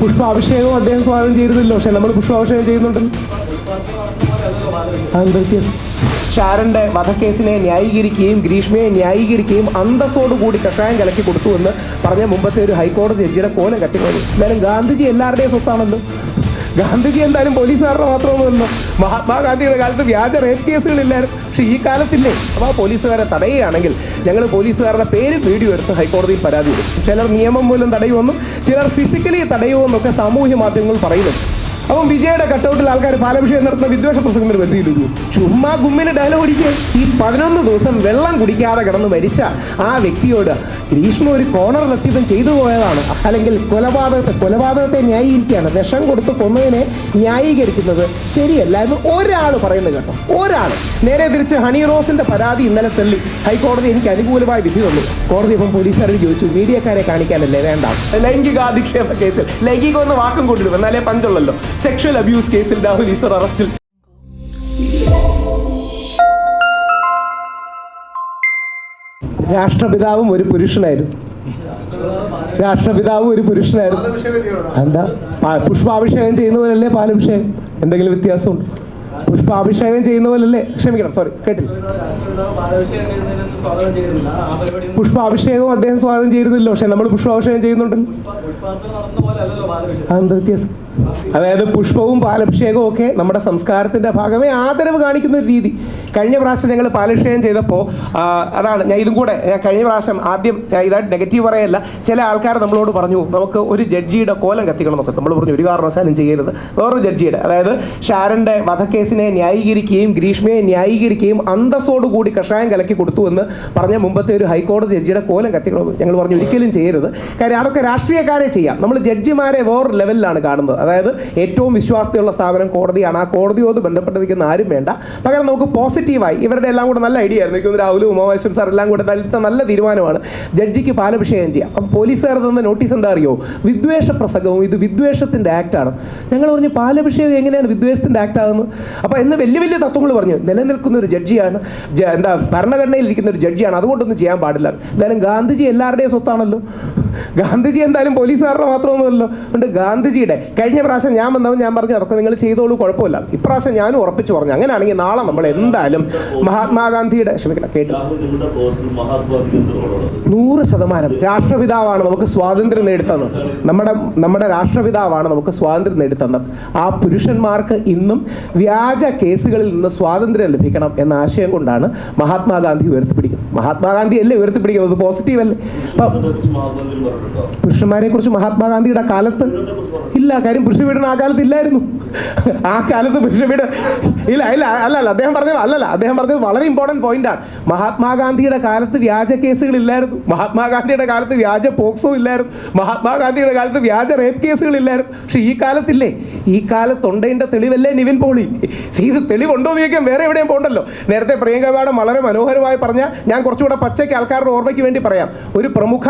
പുഷ്പാഭിഷേകവും അദ്ദേഹം സ്വാഗതം ചെയ്തിരുന്നില്ല. പക്ഷെ നമ്മൾ പുഷ്പാഭിഷേകം ചെയ്യുന്നുണ്ട് ഷാരന്റെ വധക്കേസിനെ ന്യായീകരിക്കുകയും ഗ്രീഷ്മയെ ന്യായീകരിക്കുകയും അന്തസ്സോടുകൂടി കഷായം കലക്കി കൊടുത്തുവെന്ന് പറഞ്ഞ മുമ്പത്തെ ഒരു ഹൈക്കോടതി ജഡ്ജിയുടെ കോലം കത്തിക്കളഞ്ഞു എന്തായാലും ഗാന്ധിജി എല്ലാവരുടെയും സ്വത്താണല്ലോ. ഗാന്ധിജി എന്തായാലും പോലീസുകാരുടെ മാത്രമൊന്നുമല്ലോ മഹാത്മാഗാന്ധിയുടെ കാലത്ത് വ്യാജ റേപ്പ് കേസുകളില്ലായിരുന്നു. പക്ഷേ ഈ കാലത്തില്ലേ? അപ്പോൾ ആ പോലീസുകാരെ തടയുകയാണെങ്കിൽ ഞങ്ങൾ പോലീസുകാരുടെ പേര് വീഡിയോ എടുത്ത് ഹൈക്കോടതിയിൽ പരാതി ചിലർ നിയമം മൂലം തടയുമെന്നും ചിലർ ഫിസിക്കലി തടയുമെന്നൊക്കെ സാമൂഹ്യ മാധ്യമങ്ങൾ പറയുന്നു അപ്പം വിജയുടെ കട്ടൗട്ടിൽ ആൾക്കാർ പാലഭിഷേകം നടത്തുന്ന വിദ്വേഷ പ്രസംഗത്തിന് വരുത്തിയിരുന്നു. ചുമ്മാ ഗുമ്മിന് ഡയലോഗ് അടിക്കുക ഈ പതിനൊന്ന് ദിവസം വെള്ളം കുടിക്കാതെ കിടന്ന് മരിച്ച ആ വ്യക്തിയോട് ഗ്രീഷ്മ ഒരു കോണർ കോണറിലെത്തിയതും ചെയ്തു പോയതാണ്. അല്ലെങ്കിൽ കൊലപാതകത്തെ കൊലപാതകത്തെ ന്യായീകരിക്കുകയാണ്. വിഷം കൊടുത്ത് കൊന്നതിനെ ന്യായീകരിക്കുന്നത് ശരിയല്ല എന്ന് ഒരാൾ പറയുന്നത് കേട്ടോ. ഒരാൾ നേരെ തിരിച്ച് ഹണി റോസിന്റെ പരാതി ഇന്നലെ തള്ളി. ഹൈക്കോടതി എനിക്ക് അനുകൂലമായ വിധി തന്നു. കോടതി ഇപ്പം പോലീസുകാരോട് ചോദിച്ചു മീഡിയക്കാരെ കാണിക്കാനല്ലേ വേണ്ട? ലൈംഗികാധിക്ഷേപ കേസിൽ. ലൈംഗികം എന്ന് വാക്കും കൊണ്ടിരുന്നു എന്നാലേ പഞ്ചുള്ളല്ലോ. സെക്ഷൽ അബ്യൂസ് കേസിൽ രാഹുൽ ഈശ്വർ അറസ്റ്റിൽ. രാഷ്ട്രപിതാവും ഒരു പുരുഷനായിരുന്നു. രാഷ്ട്രപിതാവും ഒരു പുരുഷനായിരുന്നു. എന്താ? പുഷ്പാഭിഷേകം ചെയ്യുന്ന പോലല്ലേ പാലഭിഷേകം? എന്തെങ്കിലും വ്യത്യാസമുണ്ട്? പുഷ്പാഭിഷേകം ചെയ്യുന്ന പോലല്ലേ ക്ഷമിക്കണം സോറി കേട്ടില്ല. പുഷ്പാഭിഷേകവും അദ്ദേഹം സ്വാഗതം ചെയ്തിരുന്നില്ല പക്ഷെ നമ്മൾ പുഷ്പാഭിഷേകം ചെയ്യുന്നുണ്ടല്ലോ. എന്താ വ്യത്യാസം? അതായത് പുഷ്പവും പാലഭിഷേകവും ഒക്കെ നമ്മുടെ സംസ്കാരത്തിന്റെ ഭാഗമേ ആദരവ് കാണിക്കുന്ന ഒരു രീതി. കഴിഞ്ഞ പ്രാവശ്യം ഞങ്ങൾ പാലഭിഷേകം ചെയ്തപ്പോൾ അതാണ് ഞാൻ ഇതും കൂടെ ഞാൻ കഴിഞ്ഞ പ്രാവശ്യം ആദ്യം ഞാൻ ഇതായിട്ട് നെഗറ്റീവ് പറയല്ല ചില ആൾക്കാർ നമ്മളോട് പറഞ്ഞു നമുക്ക് ഒരു ജഡ്ജിയുടെ കോലം കത്തിക്കണം എന്നൊക്കെ. നമ്മൾ പറഞ്ഞു ഒരു കാരണവശാലും ചെയ്യരുത്. വേറൊരു ജഡ്ജിയുടെ അതായത് ഷാരന്റെ വധക്കേസിനെ ന്യായീകരിക്കുകയും ഗ്രീഷ്മയെ ന്യായീകരിക്കുകയും അന്തസ്സോടുകൂടി കഷായം കലക്കി കൊടുത്തു എന്ന് പറഞ്ഞ മുമ്പത്തെ ഒരു ഹൈക്കോടതി ജഡ്ജിയുടെ കോലം കത്തിക്കണമെന്ന് ഞങ്ങൾ പറഞ്ഞു ഒരിക്കലും ചെയ്യരുത്. കാര്യം അതൊക്കെ രാഷ്ട്രീയക്കാരെ ചെയ്യാം. നമ്മൾ ജഡ്ജിമാരെ വേറൊരു ലെവലിലാണ് കാണുന്നത്. അതായത് ഏറ്റവും വിശ്വാസ്യതയുള്ള സ്ഥാപനം കോടതിയാണ്. ആ കോടതിയോട് ബന്ധപ്പെട്ടിരിക്കുന്ന ആരും വേണ്ട. പകരം നമുക്ക് പോസിറ്റീവായി ഇവരുടെ എല്ലാം കൂടെ നല്ല ഐഡിയ ആയിരുന്നു. എനിക്ക് രാഹുലും ഉമാമേശ്വർ സാർ എല്ലാം കൂടെ നല്ല നല്ല തീരുമാനമാണ്. ജഡ്ജിക്ക് പാലഭിഷേകം ചെയ്യാം. അപ്പം പോലീസുകാർ തന്ന നോട്ടീസ് എന്താ അറിയോ? വിദ്വേഷ പ്രസംഗവും ഇത് വിദ്വേഷത്തിന്റെ ആക്റ്റാണ് ഞങ്ങൾ പറഞ്ഞു പാലഭിഷേകം എങ്ങനെയാണ് വിദ്വേഷത്തിന്റെ ആക്ട് ആകുന്നത്? അപ്പോൾ ഇന്ന് വലിയ വലിയ തത്വങ്ങൾ പറഞ്ഞു. നിലനിൽക്കുന്ന ഒരു ജഡ്ജിയാണ് എന്താ ഭരണഘടനയിൽ ഇരിക്കുന്ന ഒരു ജഡ്ജിയാണ്. അതുകൊണ്ടൊന്നും ചെയ്യാൻ പാടില്ല. എന്തായാലും ഗാന്ധിജി എല്ലാവരുടെയും സ്വത്താണല്ലോ. ഗാന്ധിജി എന്തായാലും പോലീസുകാരുടെ മാത്രമൊന്നുമല്ലോ. അതുകൊണ്ട് ഗാന്ധിജിയുടെ കഴിഞ്ഞ പ്രാവശ്യം ഞാൻ വന്നപ്പോൾ ഞാൻ പറഞ്ഞു അതൊക്കെ നിങ്ങൾ ചെയ്തോളൂ കുഴപ്പമില്ല. ഇപ്രാവശ്യം ഞാനും ഉറപ്പിച്ചു പറഞ്ഞു. അങ്ങനെയാണെങ്കിൽ നാളെ നമ്മൾ എന്തായാലും മഹാത്മാഗാന്ധിയുടെ ക്ഷമിക്കണം കേട്ടു. നൂറ് ശതമാനം. രാഷ്ട്രപിതാവാണ് നമുക്ക് സ്വാതന്ത്ര്യം നേടിത്തന്നത്. നമ്മുടെ നമ്മുടെ രാഷ്ട്രപിതാവാണ് നമുക്ക് സ്വാതന്ത്ര്യം നേടിത്തന്നത്. ആ പുരുഷന്മാർക്ക് ഇന്നും വ്യാജ കേസുകളിൽ നിന്ന് സ്വാതന്ത്ര്യം ലഭിക്കണം എന്ന ആശയം കൊണ്ടാണ് മഹാത്മാഗാന്ധി ഉയർത്തിപ്പിടിക്കുന്നത്. മഹാത്മാഗാന്ധി അല്ലേ ഉയർത്തിപ്പിടിക്കുന്നത്? പോസിറ്റീവ് അല്ലേ? അപ്പം പുരുഷന്മാരെ കുറിച്ച് മഹാത്മാഗാന്ധിയുടെ കാലത്ത് ഇല്ല. കാര്യം പുരുഷവീടൻ ആ കാലത്ത് ഇല്ലായിരുന്നു ആ കാലത്ത് പുരുഷവീട് ഇല്ല ഇല്ല അല്ല അല്ല അദ്ദേഹം പറഞ്ഞത് അല്ലല്ല അദ്ദേഹം പറഞ്ഞത് വളരെ ഇമ്പോർട്ടന്റ് പോയിന്റാണ് മഹാത്മാഗാന്ധിയുടെ കാലത്ത് വ്യാജ കേസുകൾ ഇല്ലായിരുന്നു. മഹാത്മാഗാന്ധിയുടെ കാലത്ത് വ്യാജ പോക്സോ ഇല്ലായിരുന്നു. മഹാത്മാഗാന്ധിയുടെ കാലത്ത് വ്യാജ റേപ്പ് കേസുകൾ ഇല്ലായിരുന്നു. പക്ഷെ ഈ കാലത്തില്ലേ? ഈ കാലത്തുണ്ടതിന്റെ തെളിവല്ലേ നിവിൻ പോളി? ഇത് തെളിവുണ്ടോ എന്ന് ചോദിക്കാൻ വേറെ എവിടെയും പോകണ്ടല്ലോ നേരത്തെ പ്രിയങ്ക മാഡം വളരെ മനോഹരമായി പറഞ്ഞ ഞാൻ കുറച്ചുകൂടെ പച്ചയ്ക്ക് ആൾക്കാരുടെ ഓർമ്മയ്ക്ക് വേണ്ടി പറയാം. ഒരു പ്രമുഖ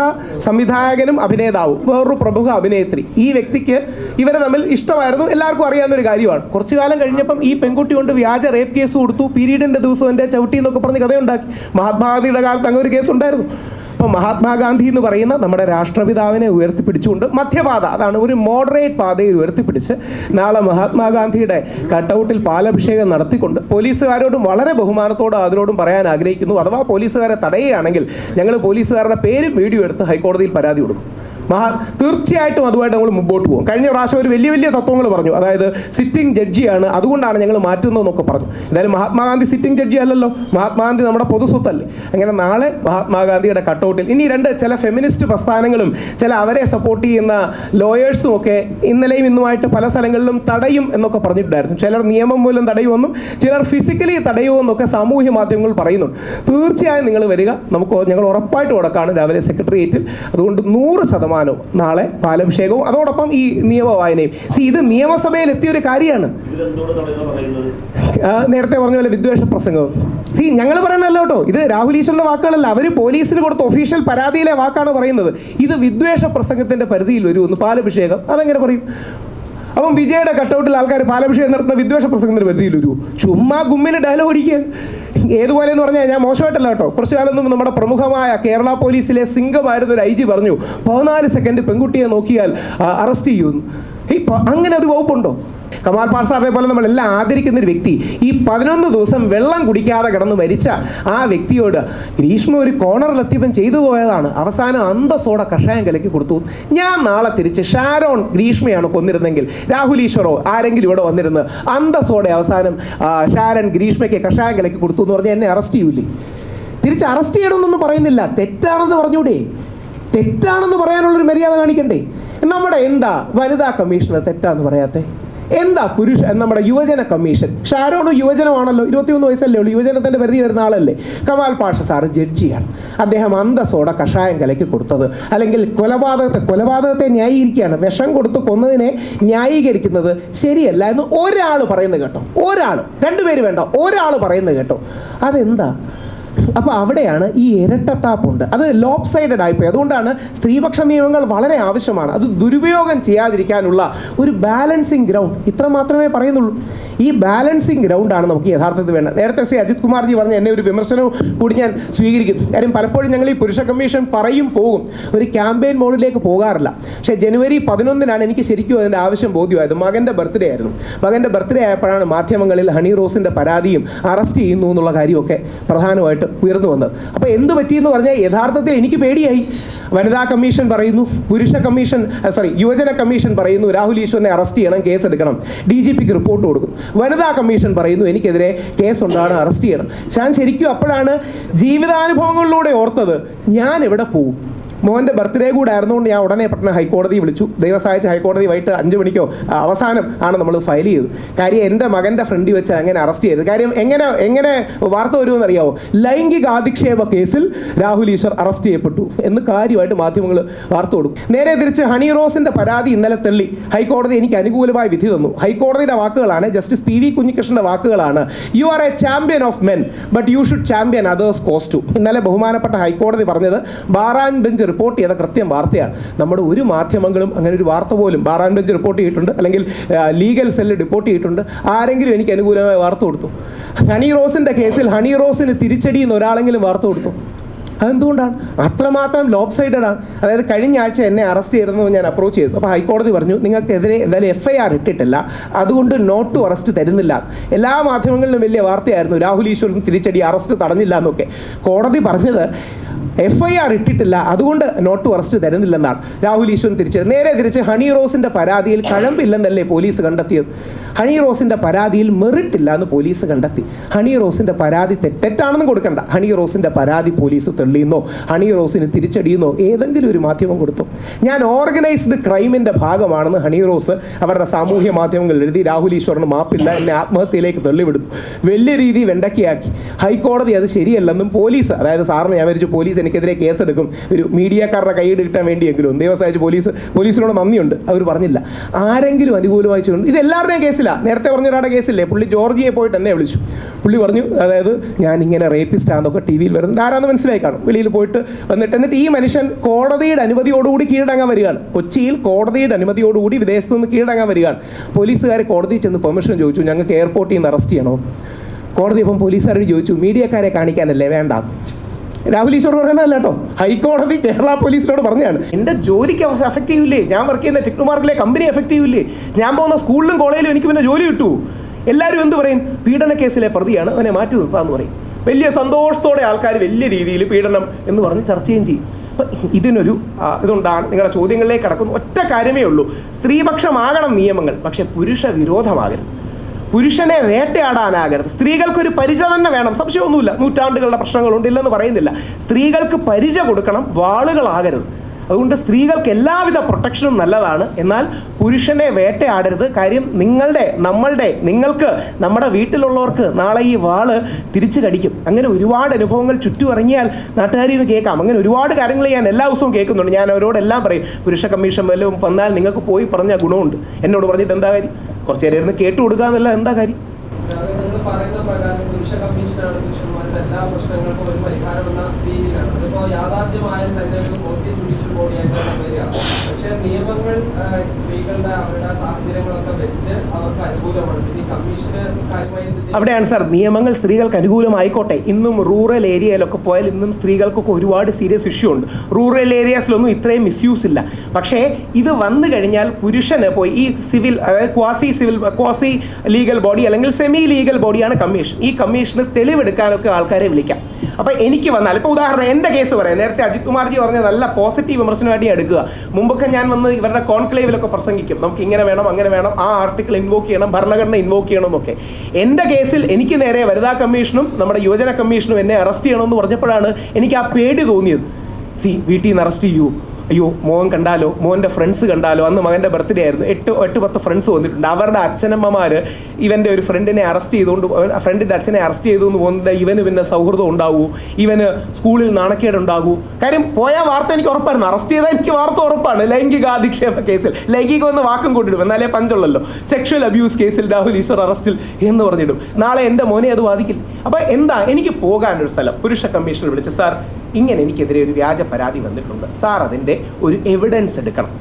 സംവിധായകനും അഭിനേതാവും വേറൊരു പ്രമുഖ അഭിനേത്രി. ഈ വ്യക്തിക്ക് ഇവരെ തമ്മിൽ ഇഷ്ടമായിരുന്നു. എല്ലാവർക്കും അറിയാവുന്ന ഒരു കാര്യമാണ്. കുറച്ചു കാലം കഴിഞ്ഞപ്പം ഈ പെൺകുട്ടി കൊണ്ട് വ്യാജ റേപ്പ് കേസ് കൊടുത്തു. പീരീഡിന്റെ ദിവസം എന്റെ ചവിട്ടി എന്നൊക്കെ പറഞ്ഞ് കഥയുണ്ടാക്കി. മഹാത്മാഗാന്ധിയുടെ കാലത്ത് അങ്ങനെ ഒരു കേസ് ഉണ്ടായിരുന്നു. അപ്പോൾ മഹാത്മാഗാന്ധി എന്ന് പറയുന്ന നമ്മുടെ രാഷ്ട്രപിതാവിനെ ഉയർത്തിപ്പിടിച്ചുകൊണ്ട് മധ്യപാത അതാണ് ഒരു മോഡറേറ്റ് പാതയിൽ ഉയർത്തിപ്പിടിച്ച് നാളെ മഹാത്മാഗാന്ധിയുടെ കട്ടൗട്ടിൽ പാലഭിഷേകം നടത്തിക്കൊണ്ട് പോലീസുകാരോടും വളരെ ബഹുമാനത്തോടെ അതിനോടും പറയാൻ ആഗ്രഹിക്കുന്നു. അഥവാ പോലീസുകാരെ തടയുകയാണെങ്കിൽ ഞങ്ങൾ പോലീസുകാരുടെ പേരും വീഡിയോ എടുത്ത് ഹൈക്കോടതിയിൽ പരാതി കൊടുക്കും. മഹാ തീർച്ചയായിട്ടും അതുമായിട്ട് നമ്മൾ മുമ്പോട്ട് പോകും. കഴിഞ്ഞ പ്രാവശ്യം ഒരു വലിയ വലിയ തത്വങ്ങൾ പറഞ്ഞു. അതായത് സിറ്റിംഗ് ജഡ്ജിയാണ് അതുകൊണ്ടാണ് ഞങ്ങൾ മാറ്റുന്നതെന്നൊക്കെ പറഞ്ഞു. എന്തായാലും മഹാത്മാഗാന്ധി സിറ്റിംഗ് ജഡ്ജി അല്ലല്ലോ. മഹാത്മാഗാന്ധി നമ്മുടെ പൊതുസ്വത്തല്ലേ അങ്ങനെ നാളെ മഹാത്മാഗാന്ധിയുടെ കട്ടൗട്ടിൽ ഇനി രണ്ട് ചില ഫെമിനിസ്റ്റ് പ്രസ്ഥാനങ്ങളും ചില അവരെ സപ്പോർട്ട് ചെയ്യുന്ന ലോയേഴ്സും ഒക്കെ ഇന്നലെയും ഇന്നുമായിട്ട് പല സ്ഥലങ്ങളിലും തടയും എന്നൊക്കെ പറഞ്ഞിട്ടുണ്ടായിരുന്നു. ചിലർ നിയമം മൂലം തടയുമെന്നും ചിലർ ഫിസിക്കലി തടയുമെന്നൊക്കെ സാമൂഹ്യ മാധ്യമങ്ങൾ പറയുന്നുണ്ട്. തീർച്ചയായും നിങ്ങൾ വരിക. നമുക്ക് ഞങ്ങൾ ഉറപ്പായിട്ട് കൊടുക്കാണ് രാവിലെ സെക്രട്ടേറിയറ്റിൽ അതുകൊണ്ട് നൂറ് ശതമാനവും നാളെ പാലഭിഷേകവും. അതോടൊപ്പം ഈ നിയമ വായനയും സി ഇത് നിയമസഭയിൽ എത്തിയ ഒരു കാര്യമാണ്. നേരത്തെ പറഞ്ഞ പോലെ വിദ്വേഷ പ്രസംഗവും. സി ഞങ്ങൾ പറയണല്ലോ കേട്ടോ. ഇത് രാഹുൽ ഈശ്വറിന്റെ വാക്കുകളല്ല. അവർ പോലീസിന് കൊടുത്ത ഒഫീഷ്യൽ പരാതിയിലെ വാക്കാണ് പറയുന്നത്. ഇത് വിദ്വേഷ പ്രസംഗത്തിന്റെ പരിധിയിൽ വരുമെന്ന് പാലഭിഷേകം അതെങ്ങനെ പറയും? അപ്പം വിജയുടെ കട്ടൗട്ടിൽ ആൾക്കാർ പാലഭിഷേകം നടത്തുന്ന വിദ്വേഷ പ്രസംഗത്തിന് പരിധിയിലൊരു ചുമ്മാ ഗുമ്മിന് ഡയലോഗ് അടിക്കുകയാണ് ഏതുപോലെ എന്ന് പറഞ്ഞാൽ ഞാൻ മോശമായിട്ടല്ല കേട്ടോ. കുറച്ചു കാലം നമ്മുടെ പ്രമുഖമായ കേരള പോലീസിലെ സിംഗമായിരുന്ന ഒരു ഐ ജി പറഞ്ഞു പതിനാല് സെക്കൻഡ് പെൺകുട്ടിയെ നോക്കിയാൽ അറസ്റ്റ് ചെയ്യുമെന്ന് ഈ അങ്ങനെ ഒരു വകുപ്പുണ്ടോ? കമാൽ പാർസാറിനെ പോലെ നമ്മളെല്ലാം ആദരിക്കുന്ന ഒരു വ്യക്തി ഈ പതിനൊന്ന് ദിവസം വെള്ളം കുടിക്കാതെ കിടന്ന് മരിച്ച ആ വ്യക്തിയോട് ഗ്രീഷ്മ ഒരു കോർണറിലെത്തിയപ്പം ചെയ്തു പോയതാണ്. അവസാനം അന്തസ്സോടെ കഷായം കലക്കി കൊടുത്തു. ഞാൻ നാളെ തിരിച്ച് ഷാരോൺ ഗ്രീഷ്മയാണ് കൊന്നിരുന്നെങ്കിൽ രാഹുൽ ഈശ്വറോ ആരെങ്കിലും ഇവിടെ വന്നിരുന്ന് അന്തസ്സോടെ അവസാനം ഷാരൻ ഗ്രീഷ്മയ്ക്ക് കഷായം കലക്കി കൊടുത്തു എന്ന് പറഞ്ഞാൽ എന്നെ അറസ്റ്റ് ചെയ്യൂലേ? തിരിച്ച് അറസ്റ്റ് ചെയ്യണമെന്നൊന്നും പറയുന്നില്ല. തെറ്റാണെന്ന് പറഞ്ഞൂടെ? തെറ്റാണെന്ന് പറയാനുള്ളൊരു മര്യാദ കാണിക്കണ്ടേ? നമ്മുടെ എന്താ വനിതാ കമ്മീഷണർ തെറ്റാന്ന് പറയാത്തെ? എന്താ പുരുഷ നമ്മുടെ യുവജന കമ്മീഷൻ? ഷാരോണ് യുവജനമാണല്ലോ ഇരുപത്തിമൂന്ന് വയസ്സല്ലേ ഉള്ളൂ യുവജനത്തിന്റെ പരിധി വരുന്ന ആളല്ലേ? കമാൽ പാഷ സാറ് ജഡ്ജിയാണ്. അദ്ദേഹം അന്തസ്സോടെ കഷായം കലക്കി കൊടുത്തത്. അല്ലെങ്കിൽ കൊലപാതകത്തെ കൊലപാതകത്തെ ന്യായീകരിക്കുകയാണ്. വിഷം കൊടുത്ത് കൊന്നതിനെ ന്യായീകരിക്കുന്നത് ശരിയല്ല എന്ന് ഒരാൾ പറയുന്നത് കേട്ടോ. ഒരാൾ രണ്ടുപേര് വേണ്ട ഒരാൾ പറയുന്നത് കേട്ടോ. അതെന്താ? അപ്പോൾ അവിടെയാണ് ഈ ഇരട്ടത്താപ്പുണ്ട് അത് ലോപ് സൈഡഡ് ആയിപ്പോയി. അതുകൊണ്ടാണ് സ്ത്രീപക്ഷ നിയമങ്ങൾ വളരെ ആവശ്യമാണ്. അത് ദുരുപയോഗം ചെയ്യാതിരിക്കാനുള്ള ഒരു ബാലൻസിങ് ഗ്രൗണ്ട് ഇത്ര മാത്രമേ പറയുന്നുള്ളൂ. ഈ ബാലൻസിങ് ഗ്രൗണ്ടാണ് നമുക്ക് യഥാർത്ഥത്തിൽ വേണ്ടത്. നേരത്തെ ശ്രീ അജിത് കുമാർജി പറഞ്ഞ എന്നെ ഒരു വിമർശനവും കൂടി ഞാൻ സ്വീകരിക്കും. കാര്യം പലപ്പോഴും ഞങ്ങൾ ഈ പുരുഷ കമ്മീഷൻ പറയും പോകും. ഒരു ക്യാമ്പയിൻ മോഡിലേക്ക് പോകാറില്ല. പക്ഷേ ജനുവരി പതിനൊന്നിനാണ് എനിക്ക് ശരിക്കും അതിന്റെ ആവശ്യം ബോധ്യമായത്. മകന്റെ ബർത്ത്ഡേ ആയിരുന്നു. മകന്റെ ബർത്ത്ഡേ ആയപ്പോഴാണ് മാധ്യമങ്ങളിൽ ഹണി റോസിന്റെ പരാതിയും അറസ്റ്റ് ചെയ്യുന്നു എന്നുള്ള കാര്യമൊക്കെ പ്രധാനമായിട്ട് ഉയർന്നു വന്നത് അപ്പോൾ എന്ത് പറ്റിയെന്ന് പറഞ്ഞാൽ യഥാർത്ഥത്തിൽ എനിക്ക് പേടിയായി. വനിതാ കമ്മീഷൻ പറയുന്നു പുരുഷ കമ്മീഷൻ സോറി യുവജന കമ്മീഷൻ പറയുന്നു രാഹുൽ ഈശ്വറിനെ അറസ്റ്റ് ചെയ്യണം കേസ് എടുക്കണം ഡി ജി പിക്ക് റിപ്പോർട്ട് കൊടുക്കും. വനിതാ കമ്മീഷൻ പറയുന്നു എനിക്കെതിരെ കേസ് ഉണ്ടാണ് അറസ്റ്റ് ചെയ്യണം. ഞാൻ ശരിക്കും അപ്പോഴാണ് ജീവിതാനുഭവങ്ങളിലൂടെ ഓർത്തത് ഞാൻ എവിടെ പോവും. മോന്റെ ബർത്ത്ഡേ കൂടെ ആയിരുന്നുകൊണ്ട് ഞാൻ ഉടനെ പെട്ടെന്ന് ഹൈക്കോടതി വിളിച്ചു. ദൈവം ഹൈക്കോടതി വൈകിട്ട് അഞ്ച് മണിക്കോ അവസാനം ആണ് നമ്മൾ ഫയൽ ചെയ്തത്. കാര്യം എന്റെ മകന്റെ ഫ്രണ്ട് വെച്ച് അങ്ങനെ അറസ്റ്റ് ചെയ്തത്. കാര്യം എങ്ങനെ എങ്ങനെ വാർത്ത വരുമെന്ന് അറിയാവോ ലൈംഗിക ആധിക്ഷേപ കേസിൽ രാഹുൽ ഈശ്വർ അറസ്റ്റ് ചെയ്യപ്പെട്ടു എന്ന് കാര്യമായിട്ട് മാധ്യമങ്ങൾ വാർത്ത കൊടുക്കും. നേരെ തിരിച്ച് ഹണി റോസിന്റെ പരാതി ഇന്നലെ തള്ളി. ഹൈക്കോടതി എനിക്ക് അനുകൂലമായ വിധി തന്നു. ഹൈക്കോടതിയുടെ വാക്കുകളാണ് ജസ്റ്റിസ് പി വി കുഞ്ഞികൃഷ്ണന്റെ വാക്കുകളാണ് you are a champion of men but you should champion others cause ഇന്നലെ ബഹുമാനപ്പെട്ട ഹൈക്കോടതി പറഞ്ഞത് ബാറാൻ ബെഞ്ച് റിപ്പോർട്ട് ചെയ്ത കൃത്യം വാർത്തയാണ്. നമ്മുടെ ഒരു മാധ്യമങ്ങളും അങ്ങനെ ഒരു വാർത്ത പോലും ബാർ ആൻഡ് ബെഞ്ച് റിപ്പോർട്ട് ചെയ്തിട്ടുണ്ട്. അല്ലെങ്കിൽ ലീഗൽ സെല്ല് റിപ്പോർട്ട് ചെയ്തിട്ടുണ്ട്. ആരെങ്കിലും എനിക്ക് അനുകൂലമായ വാർത്ത കൊടുത്തു. ഹണി റോസിന്റെ കേസിൽ ഹണി റോസിന് തിരിച്ചടി എന്ന് ഒരാളെങ്കിലും വാർത്ത കൊടുത്തു. അതെന്തുകൊണ്ടാണ്? അത്രമാത്രം ലോബ് സൈഡഡ് ആണ്. അതായത് കഴിഞ്ഞ ആഴ്ച എന്നെ അറസ്റ്റ് ചെയ്തെന്ന് ഞാൻ അപ്രോച്ച് ചെയ്തു. അപ്പോൾ ഹൈക്കോടതി പറഞ്ഞു നിങ്ങൾക്കെതിരെ എന്തായാലും എഫ് ഐ ആർ ഇട്ടിട്ടില്ല. അതുകൊണ്ട് നോട്ട് ടു അറസ്റ്റ് തരുന്നില്ല. എല്ലാ മാധ്യമങ്ങളിലും വലിയ വാർത്തയായിരുന്നു. രാഹുൽ ഈശ്വറിന് തിരിച്ചടി അറസ്റ്റ് തടഞ്ഞില്ല എന്നൊക്കെ. കോടതി പറഞ്ഞത് എഫ് ഐ ആർ ഇട്ടിട്ടില്ല. അതുകൊണ്ട് നോട്ട് അറസ്റ്റ് തരുന്നില്ലെന്നാണ്. രാഹുൽ ഈശ്വരൻ തിരിച്ചത് നേരെ തിരിച്ച് ഹണി റോസിന്റെ പരാതിയിൽ കഴമ്പില്ലെന്നല്ലേ പോലീസ് കണ്ടെത്തിയത്? ഹണി റോസിന്റെ പരാതിയിൽ മെറിറ്റ് ഇല്ല എന്ന് പോലീസ് കണ്ടെത്തി. ഹണി റോസിന്റെ പരാതി തെറ്റാണെന്നും കൊടുക്കണ്ട. ഹണി റോസിന്റെ പരാതി പോലീസ് തെളിയുന്നോ. ഹണി റോസിന് തിരിച്ചടിയുന്നോ. ഏതെങ്കിലും ഒരു മാധ്യമം കൊടുത്തു. ഞാൻ ഓർഗനൈസ്ഡ് ക്രൈമിന്റെ ഭാഗമാണെന്ന് ഹണി റോസ് അവരുടെ സാമൂഹ്യ മാധ്യമങ്ങളിൽ എഴുതി രാഹുൽ ഈശ്വറിന് മാപ്പില്ല എന്നെ ആത്മഹത്യയിലേക്ക് തള്ളിവിടുന്നു. വലിയ രീതി വെണ്ടക്കിയാക്കി. ഹൈക്കോടതി അത് ശരിയല്ലെന്നും പോലീസ് അതായത് സാറിന് ഞാൻ വിചാരിച്ചു പോലീസ് എനിക്കെതിരെ കേസെടുക്കും. ഒരു മീഡിയക്കാരുടെ കൈയ്യിൽ കിട്ടാൻ വേണ്ടിയെങ്കിലും. ദൈവം അയച്ച് പോലീസ് പോലീസിനോട് നന്ദിയുണ്ട്. അവർ പറഞ്ഞില്ല. ആരെങ്കിലും അനുകൂലമായി ചോദിച്ചു. ഇത് എല്ലാവരുടെയും കേസിലാണ് നേരത്തെ പറഞ്ഞ ഒരാളുടെ കേസില്ലേ? പുള്ളി ജോർജിയെ പോയിട്ട് എന്നെ വിളിച്ചു. പുള്ളി പറഞ്ഞു അതായത് ഞാൻ ഇങ്ങനെ റേപ്പിസ്റ്റ് ആണെന്നൊക്കെ ടി വിയിൽ വരുന്നുണ്ട്. ആരാന്ന് മനസ്സിലായി കാണും. വെളിയിൽ പോയിട്ട് വന്നിട്ട് എന്നിട്ട് ഈ മനുഷ്യൻ കോടതിയുടെ അനുമതിയോടുകൂടി കീഴടങ്ങാൻ വരികയാണ്. കൊച്ചിയിൽ കോടതിയുടെ അനുമതിയോടുകൂടി വിദേശത്ത് നിന്ന് കീഴടങ്ങാൻ വരികയാണ്. പോലീസുകാർ കോടതിയിൽ ചെന്ന് പെർമിഷൻ ചോദിച്ചു. ഞങ്ങൾക്ക് എയർപോർട്ടിൽ നിന്ന് അറസ്റ്റ് ചെയ്യണോ? കോടതി ഇപ്പം പോലീസുകാരോട് ചോദിച്ചു മീഡിയക്കാരെ കാണിക്കാനല്ലേ വേണ്ട? രാഹുൽ ഈശ്വർ പറയണതല്ല കേട്ടോ. ഹൈക്കോടതി കേരള പോലീസിനോട് പറഞ്ഞാണ് എന്റെ ജോലിക്ക് എഫക്റ്റ് ചെയ്യൂലേ ഞാൻ വർക്ക് ചെയ്യുന്ന ടെക്നോമാർക്കിലെ കമ്പനി എഫക്റ്റ് ചെയ്യൂലേ ഞാൻ പോകുന്ന സ്കൂളിലും കോളേജിലും എനിക്ക് പിന്നെ ജോലി കിട്ടൂ. എല്ലാവരും എന്ത് പറയും? പീഡന കേസിലെ പ്രതിയാണ്. അവനെ മാറ്റി നിർത്താമെന്ന് പറയും. വലിയ സന്തോഷത്തോടെ ആൾക്കാർ വലിയ രീതിയിൽ പീഡനം എന്ന് പറഞ്ഞ് ചർച്ചയും ചെയ്യും അപ്പം ഇതിനൊരു ഇതുണ്ടാണ്. നിങ്ങളുടെ ചോദ്യങ്ങളിലേക്ക് കടക്കുന്ന. ഒറ്റ കാര്യമേ ഉള്ളൂ. സ്ത്രീപക്ഷമാകണം നിയമങ്ങൾ. പക്ഷേ പുരുഷ വിരോധമാകരുത്. പുരുഷനെ വേട്ടയാടാനാകരുത് സ്ത്രീകൾക്കൊരു പരിച തന്നെ വേണം. സംശയമൊന്നുമില്ല. നൂറ്റാണ്ടുകളുടെ പ്രശ്നങ്ങളുണ്ട് ഇല്ലെന്ന് പറയുന്നില്ല. സ്ത്രീകൾക്ക് പരിച കൊടുക്കണം വാളുകളാകരുത്. അതുകൊണ്ട് സ്ത്രീകൾക്ക് എല്ലാവിധ പ്രൊട്ടക്ഷനും നല്ലതാണ്. എന്നാൽ പുരുഷനെ വേട്ടയാടരുത്. കാര്യം നിങ്ങളുടെ നമ്മളുടെ നിങ്ങൾക്ക് നമ്മുടെ വീട്ടിലുള്ളവർക്ക് നാളെ ഈ വാൾ തിരിച്ചു കടിക്കും. അങ്ങനെ ഒരുപാട് അനുഭവങ്ങൾ ചുറ്റും ഇറങ്ങിയാൽ നാട്ടുകാരിൽ നിന്ന് കേൾക്കാം. അങ്ങനെ ഒരുപാട് കാര്യങ്ങൾ ഞാൻ എല്ലാ ദിവസവും കേൾക്കുന്നുണ്ട്. ഞാൻ അവരോടെല്ലാം പറയും പുരുഷ കമ്മീഷൻ വല്ലതും വന്നാൽ നിങ്ങൾക്ക് പോയി പറഞ്ഞ ഗുണമുണ്ട്. എന്നോട് പറഞ്ഞിട്ട് എന്താ കാര്യം? കുറച്ച് നേരം ഇരുന്ന് കേട്ടു കൊടുക്കുക എന്നല്ല എന്താ കാര്യം? യാഥാർത്ഥ്യമായാൽ പക്ഷേ നിയമങ്ങൾ അവരുടെ വെച്ച് അവർക്ക്? അവിടെയാണ് സാർ നിയമങ്ങൾ സ്ത്രീകൾക്ക് അനുകൂലമായിക്കോട്ടെ. ഇന്നും റൂറൽ ഏരിയയിലൊക്കെ പോയാൽ ഇന്നും സ്ത്രീകൾക്കൊക്കെ ഒരുപാട് സീരിയസ് ഇഷ്യൂ ഉണ്ട്. റൂറൽ ഏരിയാസിലൊന്നും ഇത്രയും മിസ്യൂസ് ഇല്ല. പക്ഷേ ഇത് വന്നു കഴിഞ്ഞാൽ പുരുഷന് പോയി ഈ സിവിൽ അതായത് quasi civil quasi legal body അല്ലെങ്കിൽ സെമി ലീഗൽ ബോഡിയാണ് കമ്മീഷൻ ഈ കമ്മീഷന് തെളിവെടുക്കാനൊക്കെ ആൾക്കാരെ വിളിക്കാം. അപ്പോൾ എനിക്ക് വന്നാൽ ഇപ്പോൾ ഉദാഹരണം എന്റെ കേസ് പറയാം. നേരത്തെ അജിത് കുമാർജി പറഞ്ഞ നല്ല പോസിറ്റീവ് വിമർശനമായിട്ട് എടുക്കുക. മുമ്പൊക്കെ ഞാൻ വന്ന് ഇവരുടെ കോൺക്ലേവിലൊക്കെ പ്രസംഗിക്കും. നമുക്ക് ഇങ്ങനെ വേണം അങ്ങനെ വേണം ആ ആർട്ടിക്കിൾ ഇൻവോക്ക് ചെയ്യണം ഭരണഘടന ഇൻവോക്ക് ചെയ്യണം എന്നൊക്കെ. എന്റെ കേസിൽ എനിക്ക് നേരെ വനിതാ കമ്മീഷനും നമ്മുടെ യുവജന കമ്മീഷനും എന്നെ അറസ്റ്റ് ചെയ്യണമെന്ന് പറഞ്ഞപ്പോഴാണ് എനിക്ക് ആ പേടി തോന്നിയത്. സി വീട്ടിൽ നിന്ന് അറസ്റ്റ് ചെയ്യൂ. അയ്യോ മോൻ കണ്ടാലോ? മോന്റെ ഫ്രണ്ട്സ് കണ്ടാലോ? അന്ന് മകന്റെ ബർത്ത്ഡേ ആയിരുന്നു. എട്ട് എട്ട് പത്ത് ഫ്രണ്ട്സ് വന്നിട്ടുണ്ട്. അവരുടെ അച്ഛനമ്മമാർ ഇവന്റെ ഒരു ഫ്രണ്ടിനെ അറസ്റ്റ് ചെയ്തുകൊണ്ട് ഫ്രണ്ടിന്റെ അച്ഛനെ അറസ്റ്റ് ചെയ്തു എന്ന് പോകുന്നത് ഇവന് പിന്നെ സൗഹൃദം ഉണ്ടാകൂ ഇവന് സ്കൂളിൽ നാണക്കേട് ഉണ്ടാകൂ. കാര്യം പോയ വാർത്ത എനിക്ക് ഉറപ്പായിരുന്നു. അറസ്റ്റ് ചെയ്താൽ എനിക്ക് വാർത്ത ഉറപ്പാണ്. ലൈംഗികാധിക്ഷേപ കേസിൽ. ലൈംഗികം എന്ന് വാക്കും കൊണ്ടിടും എന്നാലേ പഞ്ചുള്ളല്ലോ. സെക്ഷൽ അബ്യൂസ് കേസിൽ രാഹുൽ ഈശ്വർ അറസ്റ്റിൽ എന്ന് പറഞ്ഞിടും. നാളെ എന്റെ മോനെ അത് ബാധിക്കില്ല. അപ്പോൾ എന്താ എനിക്ക് പോകാനൊരു സ്ഥലം. പുരുഷ കമ്മീഷണർ വിളിച്ച് സാർ ഇങ്ങനെ എനിക്കെതിരെ ഒരു വ്യാജ പരാതി വന്നിട്ടുണ്ട്. സാർ അതിന്റെ ഒരു എവിഡൻസ് എടുക്കണം.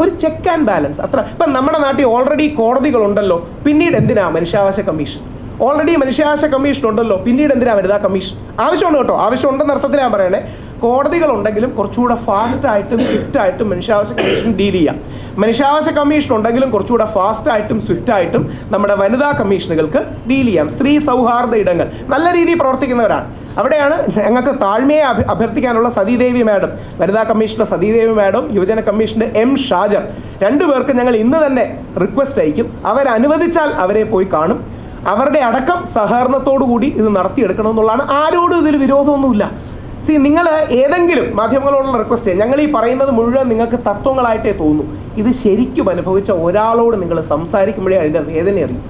ഒരു ചെക്ക് ആൻഡ് ബാലൻസ് അത്ര. ഇപ്പം നമ്മുടെ നാട്ടിൽ ഓൾറെഡി കോടതികളുണ്ടല്ലോ. പിന്നീട് എന്തിനാ മനുഷ്യാവകാശ കമ്മീഷൻ? ഓൾറെഡി മനുഷ്യാവകാശ കമ്മീഷൻ ഉണ്ടല്ലോ പിന്നീട് എന്തിനാ വനിതാ കമ്മീഷൻ? ആവശ്യമുണ്ട് കേട്ടോ. ആവശ്യമുണ്ടെന്ന അർത്ഥത്തിൽ ഞാൻ പറയണേ. കോടതികളുണ്ടെങ്കിലും കുറച്ചുകൂടെ ഫാസ്റ്റായിട്ടും സ്വിഫ്റ്റായിട്ടും മനുഷ്യാവകാശ കമ്മീഷൻ ഡീൽ ചെയ്യാം. മനുഷ്യാവകാശ കമ്മീഷൻ ഉണ്ടെങ്കിലും കുറച്ചുകൂടെ ഫാസ്റ്റായിട്ടും സ്വിഫ്റ്റായിട്ടും നമ്മുടെ വനിതാ കമ്മീഷനുകൾക്ക് ഡീൽ ചെയ്യാം. സ്ത്രീ സൗഹാർദ്ദ ഇടങ്ങൾ. നല്ല രീതിയിൽ പ്രവർത്തിക്കുന്നവരാണ്. അവിടെയാണ് ഞങ്ങൾക്ക് താഴ്മയെ അഭ്യ- അഭ്യർത്ഥിക്കാനുള്ള സതീദേവി മാഡം വനിതാ കമ്മീഷന്റെ സതീദേവി മാഡം യുവജന കമ്മീഷന്റെ എം ഷാജർ. രണ്ടുപേർക്ക് ഞങ്ങൾ ഇന്ന് തന്നെ റിക്വസ്റ്റ് അയക്കും. അവരനുവദിച്ചാൽ അവരെ പോയി കാണും. അവരുടെ അടക്കം സഹകരണത്തോടു കൂടി ഇത് നടത്തിയെടുക്കണമെന്നുള്ളതാണ്. ആരോടും ഇതിൽ വിരോധമൊന്നുമില്ല. സി നിങ്ങൾ ഏതെങ്കിലും മാധ്യമങ്ങളോടുള്ള റിക്വസ്റ്റ് ഞങ്ങൾ ഈ പറയുന്നത് മുഴുവൻ നിങ്ങൾക്ക് തത്വങ്ങളായിട്ടേ തോന്നൂ. ഇത് ശരിക്കും അനുഭവിച്ച ഒരാളോട് നിങ്ങൾ സംസാരിക്കുമ്പോഴേ അതിന്റെ വേദന അറിയും.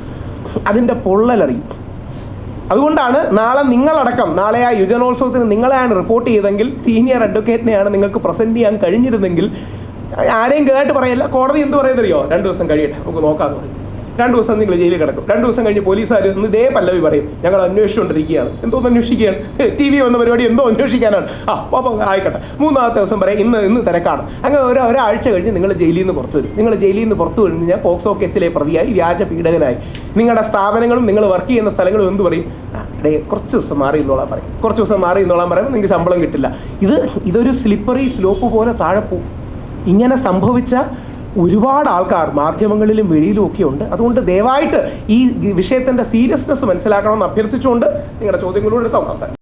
അതിന്റെ പൊള്ളലറിയും അതുകൊണ്ടാണ് നാളെ നിങ്ങളടക്കം നാളെ ആ യുജനോത്സവത്തിന് നിങ്ങളെയാണ് റിപ്പോർട്ട് ചെയ്തെങ്കിൽ സീനിയർ അഡ്വക്കേറ്റിനെയാണ് നിങ്ങൾക്ക് പ്രസന്റ് ചെയ്യാൻ കഴിഞ്ഞിരുന്നെങ്കിൽ ആരെയും കേട്ട് പറയല്ല. കോടതി എന്ത് പറയുന്നറിയോ? രണ്ട് ദിവസം കഴിയട്ടെ നമുക്ക് നോക്കാമെന്ന് പറയും. രണ്ട് ദിവസം നിങ്ങൾ ജയിലിൽ കിടക്കും. രണ്ട് ദിവസം കഴിഞ്ഞ് പോലീസുകാർ ഇന്ന് ഇതേ പല്ലവി പറയും. ഞങ്ങൾ അന്വേഷിച്ചുകൊണ്ടിരിക്കുകയാണ്. എന്തോ അന്വേഷിക്കുകയാണ്? ടി വി വന്ന പരിപാടി എന്തോ അന്വേഷിക്കാനാണ്. ആ അപ്പം ആയിക്കോട്ടെ. മൂന്നാമത്തെ ദിവസം പറയും ഇന്ന് ഇന്ന് തിരക്കാണ്. അങ്ങനെ ഒരു ഒരാഴ്ച കഴിഞ്ഞ് നിങ്ങൾ ജയിലിൽ നിന്ന് പുറത്തു വരും. നിങ്ങൾ ജയിലിൽ നിന്ന് പുറത്തു വരും ഞാൻ പോക്സോ കേസിലെ പ്രതിയായി വ്യാജ പീഡകനായി. നിങ്ങളുടെ സ്ഥാപനങ്ങളും നിങ്ങൾ വർക്ക് ചെയ്യുന്ന സ്ഥലങ്ങളും എന്ത് പറയും? അടേ കുറച്ച് ദിവസം മാറി എന്നോളാൻ പറയും. കുറച്ച് ദിവസം മാറി എന്നോളാൻ പറയുമ്പോൾ നിങ്ങൾക്ക് ശമ്പളം കിട്ടില്ല. ഇത് ഇതൊരു സ്ലിപ്പറി സ്ലോപ്പ് പോലെ താഴെ പോകും. ഇങ്ങനെ സംഭവിച്ച ഒരുപാട് ആൾക്കാർ മാധ്യമങ്ങളിലും വെളിയിലും ഒക്കെ ഉണ്ട്. അതുകൊണ്ട് ദയവായിട്ട് ഈ വിഷയത്തിന്റെ സീരിയസ്നെസ് മനസ്സിലാക്കണമെന്ന് അഭ്യർത്ഥിച്ചുകൊണ്ട് നിങ്ങളുടെ ചോദ്യങ്ങളോട് എടുത്താൽ അവസാനം